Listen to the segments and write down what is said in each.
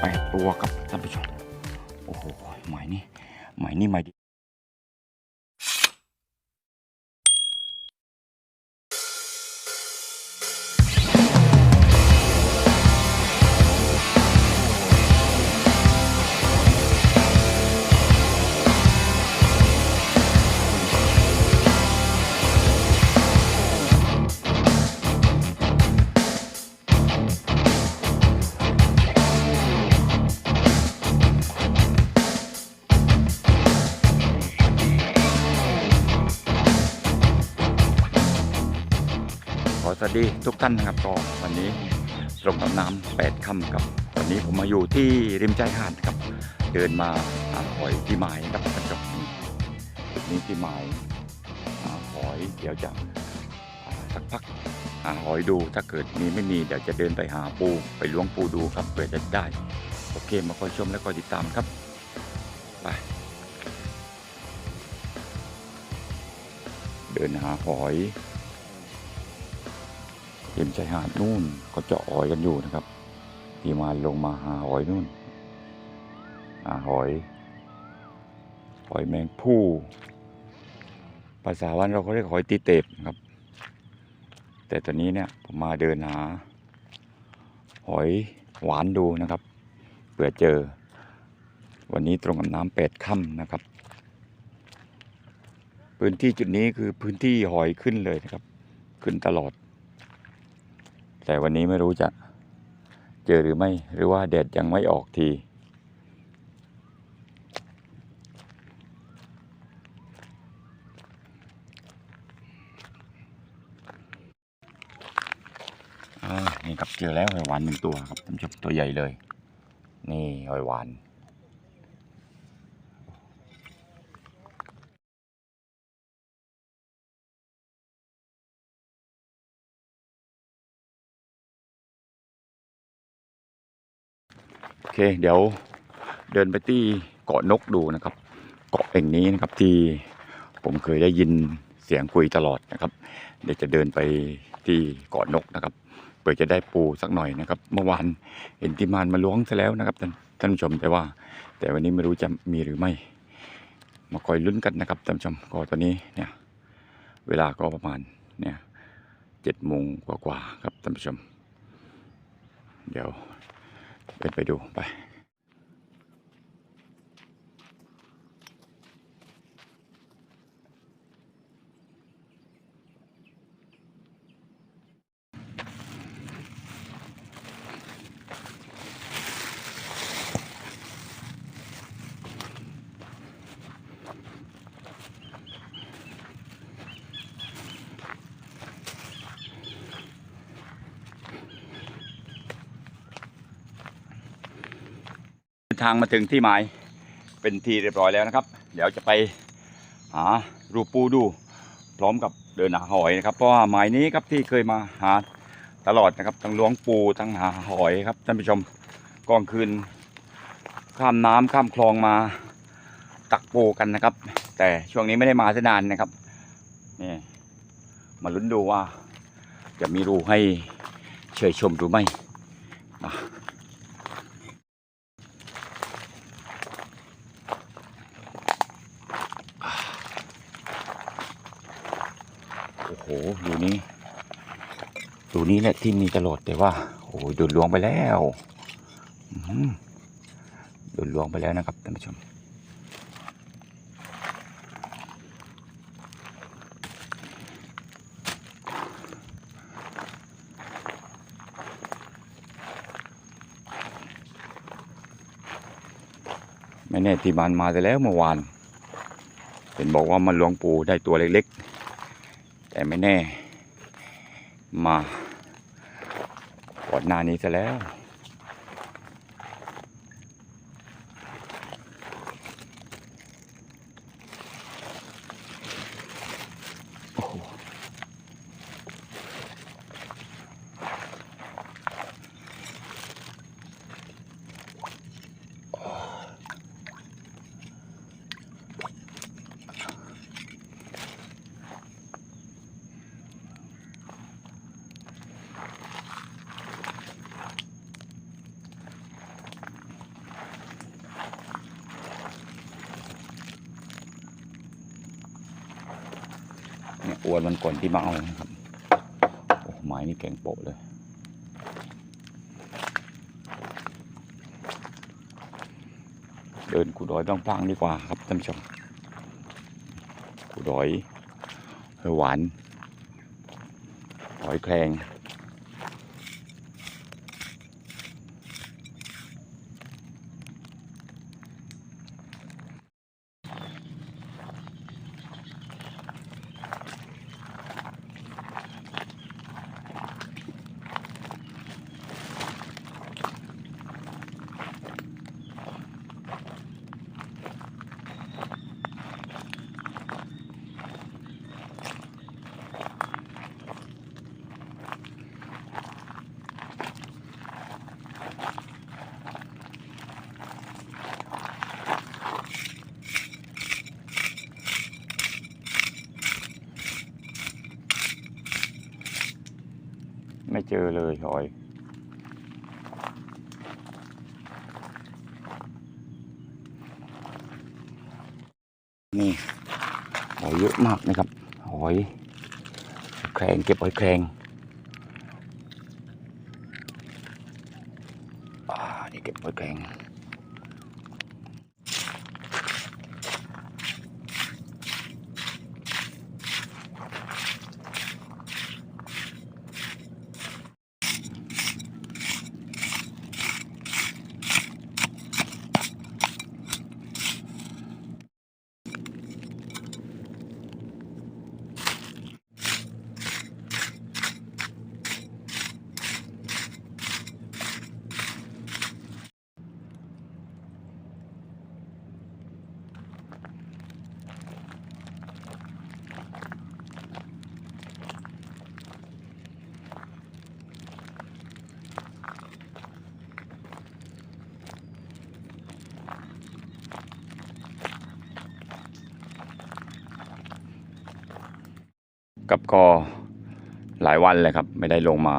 แปตัวครับท่านผู้ชม โอ้โหหมายนี้หมายนี้หมายดี สวัสดีทุกท่านนะครับก็วันนี้ตรงกับน้ำแปดค่ำครับวันนี้ผมมาอยู่ที่ริมชายหาดครับ เดินมาหาหอยที่หมายครับท่านผู้ชมจุดนี้ที่หมายหาหอยเดี๋ยวจะสักพักหาหอยดูถ้าเกิดมีไม่มีเดี๋ยวจะเดินไปหาปูไปล้วงปูดูครับเผื่อจะได้ โอเคมาคอยชมและคอยติดตามครับไปเดินหาหอย ริมชายหาดนู่นก็เจาะหอยกันอยู่นะครับ ที่มาลงมาหาหอยนู่นหาหอย หอยแมงผู้ภาษาวันเราก็เรียกหอยตีเต็บครับ แต่ตอนนี้เนี่ยผมมาเดินหา หอยหวานดูนะครับเผื่อเจอ วันนี้ตรงกับน้ำแปดค่ำนะครับ พื้นที่จุดนี้คือพื้นที่หอยขึ้นเลยนะครับ ขึ้นตลอด แต่วันนี้ไม่รู้จะเจอหรือไม่หรือว่าแดดยังไม่ออกที นี่ครับเจอแล้วหอยหวานหนึ่งตัวครับท่านผู้ชมตัวใหญ่เลย นี่หอยหวาน โอเค เดี๋ยวเดินไปที่เกาะนกดูนะครับ เกาะแห่งนี้นะครับที่ผมเคยได้ยินเสียงคุยตลอดนะครับ เดี๋ยวจะเดินไปที่เกาะนกนะครับเพื่อจะได้ปูสักหน่อยนะครับ เมื่อวานเห็นทีมานมาล้วงซะแล้วนะครับท่านท่านผู้ชมแต่ว่า แต่วันนี้ไม่รู้จะมีหรือไม่ มาคอยลุ้นกันนะครับท่านผู้ชมก็ตอนนี้เนี่ย เวลาก็ประมาณเนี่ยเจ็ดโมงกว่าๆครับท่านผู้ชม เดี๋ยว เดินไปดูไป ทางมาถึงที่หมายเป็นทีเรียบร้อยแล้วนะครับ เดี๋ยวจะไปหารูปูดู พร้อมกับเดินหาหอยนะครับ เพราะว่าหมายนี้ครับที่เคยมาหาตลอดนะครับทั้งล้วงปูทั้งหาหอยครับท่านผู้ชมกลางคืนข้ามน้ำข้ามคลองมาตักปูกันนะครับ แต่ช่วงนี้ไม่ได้มาซะนานนะครับนี่มาลุ้นดูว่าจะมีรูให้เชยชมหรือไม่มา โอ้โหดูนี้ดู นี้แหละที่มีตลอดแต่ว่า โอ้ยโดนลวงไปแล้วโดนลวงไปแล้วนะครับท่านผู้ชมไม่แน่ที่มันมาแต่แล้วเมื่อวานเห็นบอกว่ามันหลวงปูได้ตัวเล็กๆ แต่ไม่แน่มา อนหน้านี้ซะแล้ว อวนมันก่อนที่มาเอานะครับโอ้ไม้นี่แข็งโปะเลยเดินกูดอยบ้างพางดีกว่าครับท่านผู้ชมกูดอยเฮหวานหอยแครง ไม่เจอเลยหอยนี่หอยเยอะมากนะครับ หอยแครงเก็บหอยแครงอ่านี่เก็บหอยแครง กับก็หลายวันเลยครับ ไม่ได้ลงมา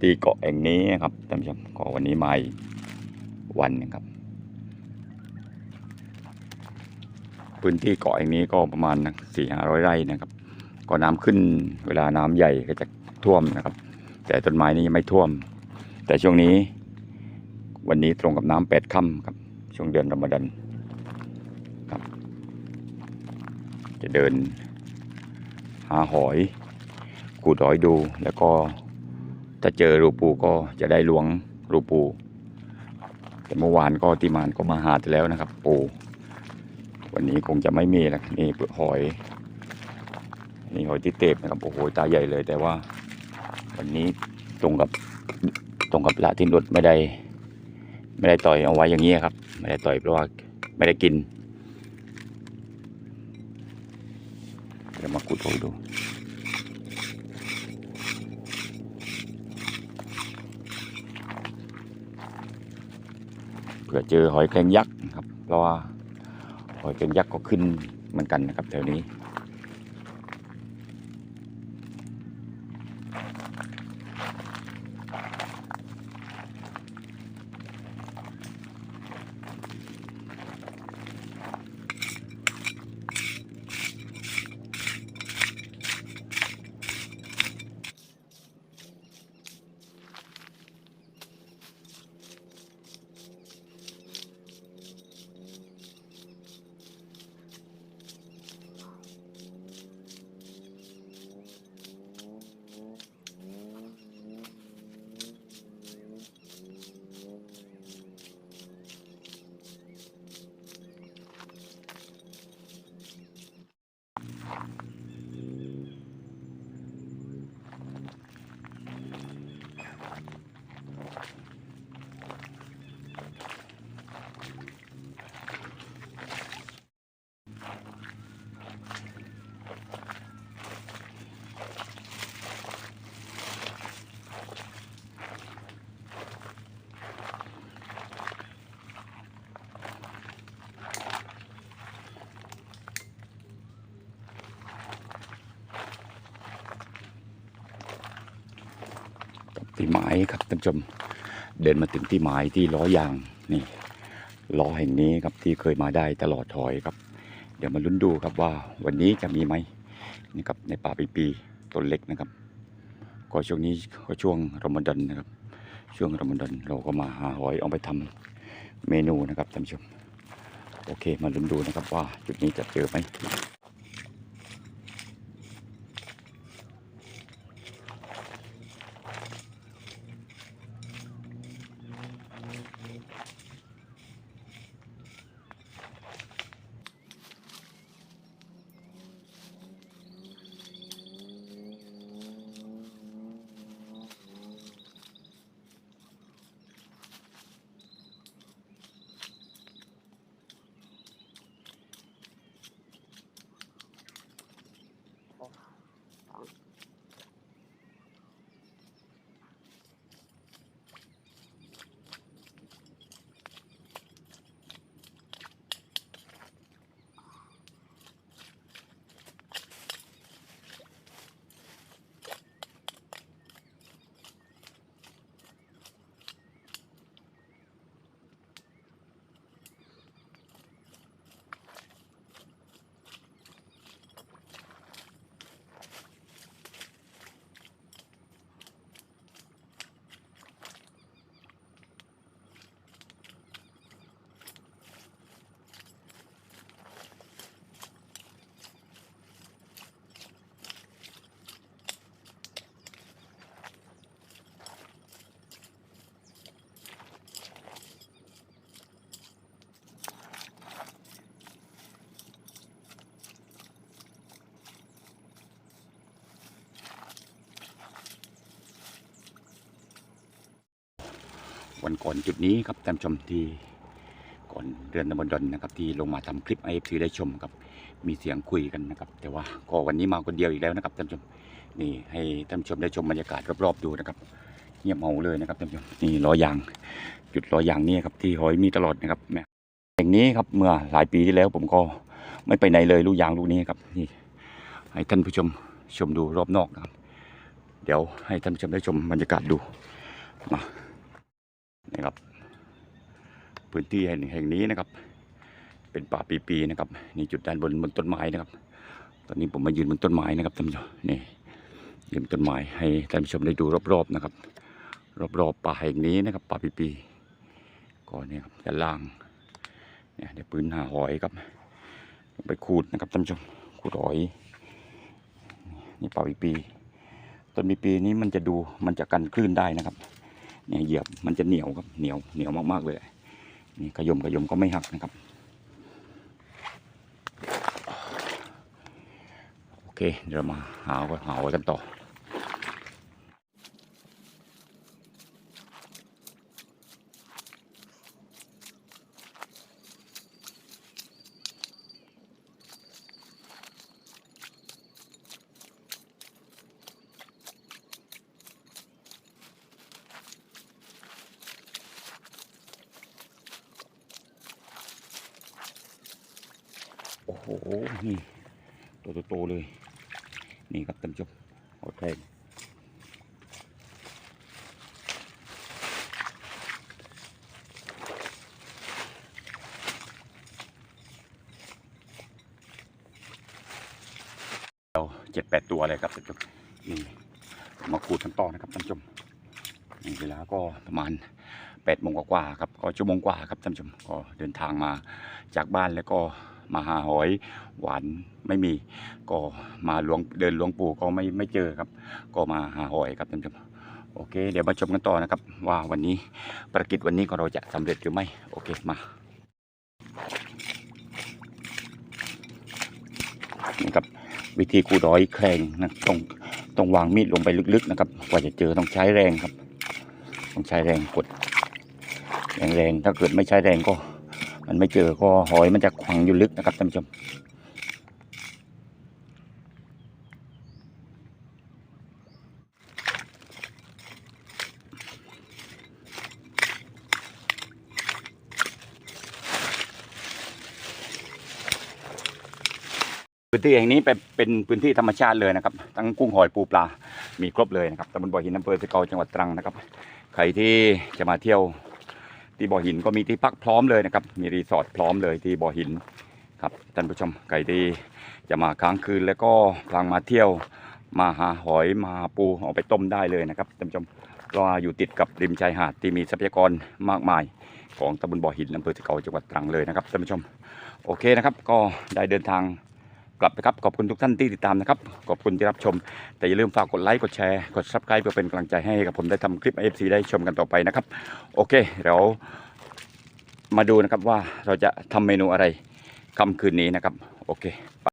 ตีเกาะแห่งนี้ครับท่านผู้ชมก็วันนี้มาอีกวันนึงครับ พื้นที่เกาะแห่งนี้ก็ประมาณสี่ห้าร้อยไร่นะครับ ก็น้ำขึ้นเวลาน้ำใหญ่ก็จะท่วมนะครับ แต่ต้นไม้นี้ยังไม่ท่วม แต่ช่วงนี้ วันนี้ตรงกับน้ำแปดค่ำครับ ช่วงเดือนรอมฎอนครับ จะเดิน หาหอยกูดหอยดูแล้วก็ถ้าเจอรูปูก็จะได้ล้วงรูปู แต่เมื่อวานก็ที่มานก็มาหาไปแล้วนะครับ ปู วันนี้คงจะไม่มีแล้วนี่เปลือกหอย นี่หอยที่เตบนะครับโอ้โหตาใหญ่เลย แต่ว่า วันนี้ตรงกับตรงกับละที่นุดไม่ได้ ไม่ได้ต่อยเอาไว้อย่างนี้ครับ ไม่ได้ต่อยเพราะว่าไม่ได้กินเดี๋ยวมากุดหอยดู ผื่อเจอหอยแครงยักษ์นะครับเพราะว่าหอยแครงยักษ์ก็ขึ้นเหมือนกันนะครับแถวนี้ หมายครับท่านผู้ชม เดินมาถึงที่หมายที่ล้อยางนี่ล้อแห่งนี้ครับที่เคยมาได้ตลอดถอยครับ เดี๋ยวมาลุ้นดูครับว่าวันนี้จะมีไหมนี่ครับในป่าปีปีต้นเล็กนะครับ ก็ช่วงนี้ก็ช่วงรอมฎอนนะครับ ช่วงรอมฎอนเราก็มาหาหอยเอาไปทำเมนูนะครับท่านผู้ชม โอเคมาลุ้นดูนะครับว่าจุดนี้จะเจอไหม วันก่อนจุดนี้ครับท่านชมที่ก่อนเดือนรอมฎอนนะครับ ที่ลงมาทำคลิปไอเอฟซีได้ชมครับมีเสียงคุยกันนะครับ แต่ว่าก็วันนี้มาคนเดียวอีกแล้วนะครับท่านชมนี่ให้ท่านชมได้ชมบรรยากาศรอบๆดูนะครับ เงียบเหงาเลยนะครับท่านชมนี่ล้อยาง จุดล้อยางนี่ครับที่หอยมีตลอดนะครับแม่อย่งนี้ครับเมื่อหลายปีที่แล้วผมก็ไม่ไปไหนเลยลูกยางลูกนี้ครับนี่ให้ท่านผู้ชมชมดูรอบนอกนะครับ เดี๋ยวให้ท่านผู้ชมได้ชมบรรยากาศดูมา นี่ครับ พื้นที่แห่งแห่งนี้นะครับ เป็นป่าปีๆนะครับนี่จุดด้านบนบนต้นไม้นะครับ ตอนนี้ผมมายืนบนต้นไม้นะครับท่านผู้ชมนี่ยืนบนต้นไม้ให้ท่านผู้ชมได้ดูรอบๆนะครับ รอบๆป่าแห่งนี้นะครับ ป่าปีๆก็เนี่ยครับด้านล่างเนี่ยเดี๋ยวปืนหาหอยครับไปขูดนะครับท่านผู้ชมขูดหอยนี่ป่าปีๆต้นปีๆนี้มันจะดูมันจะกันคลื่นได้นะครับ เนี่ยเหยียบมันจะเหนียวครับเหนียวเหนียวมากๆเลย นี่ขยมขยมก็ไม่หักนะครับ โอเคเดี๋ยวเรามาหาหาไว้กันต่อ โอ้โห นี่ ตัวโตๆเลย นี่ครับท่านผู้ชมหอย แครงเราเจ็ดแปดตัวเลยครับท่านผู้ชมนี่มาขูดกันต่อนะครับท่านผู้ชมนี่เวลาก็ประมาณแปดโมงกว่าๆครับก็ชั่วโมงกว่าครับท่านผู้ชมก็เดินทางมาจากบ้านแล้วก็ มาหาหอยหวานไม่มี ก็มาหลวงเดินหลวงปู่ก็ไม่ไม่เจอครับ ก็มาหาหอยครับท่านผู้ชมโอเค เดี๋ยวมาชมกันต่อนะครับ ว่าวันนี้ภารกิจวันนี้ของเราจะสำเร็จหรือไม่โอเคมานี่ครับวิธีกูร้อยแครงนะต้องต้องวางมีดลงไปลึกๆนะครับ กว่าจะเจอต้องใช้แรงครับ ต้องใช้แรงกดแรงๆถ้าเกิดไม่ใช้แรงก็ มันไม่เจอก็หอยมันจะขวางอยู่ลึกนะครับท่านผู้ชมพื้นที่แห่งนี้เป็นเป็นพื้นที่ธรรมชาติเลยนะครับ ทั้งกุ้งหอยปูปลา มีครบเลยนะครับตำบลบ่อหินอำเภอสะเกาจังหวัดตรังนะครับ ใครที่จะมาเที่ยว ที่บ่อหินก็มีที่พักพร้อมเลยนะครับ มีรีสอร์ทพร้อมเลยที่บ่อหินครับท่านผู้ชมใครที่จะมาค้างคืนแล้วก็พลังมาเที่ยวมาหาหอยมาหาปูเอาไปต้มได้เลยนะครับท่านผู้ชมเราอยู่ติดกับริมชายหาดที่มีทรัพยากรมากมายของตำบลบ่อหินอำเภอตะเกาจังหวัดตรังเลยนะครับท่านผู้ชมโอเคนะครับก็ได้เดินทาง กลับนะครับ ขอบคุณทุกท่านที่ติดตามนะครับ ขอบคุณที่รับชม แต่อย่าลืมฝากกดไลค์ กดแชร์ กดซับสไครป์เพื่อเป็นกำลังใจให้กับผมได้ทำคลิป AFC ได้ชมกันต่อไปนะครับ โอเคเดี๋ยวมาดูนะครับว่าเราจะทำเมนูอะไรค่ำคืนนี้นะครับ โอเค ไป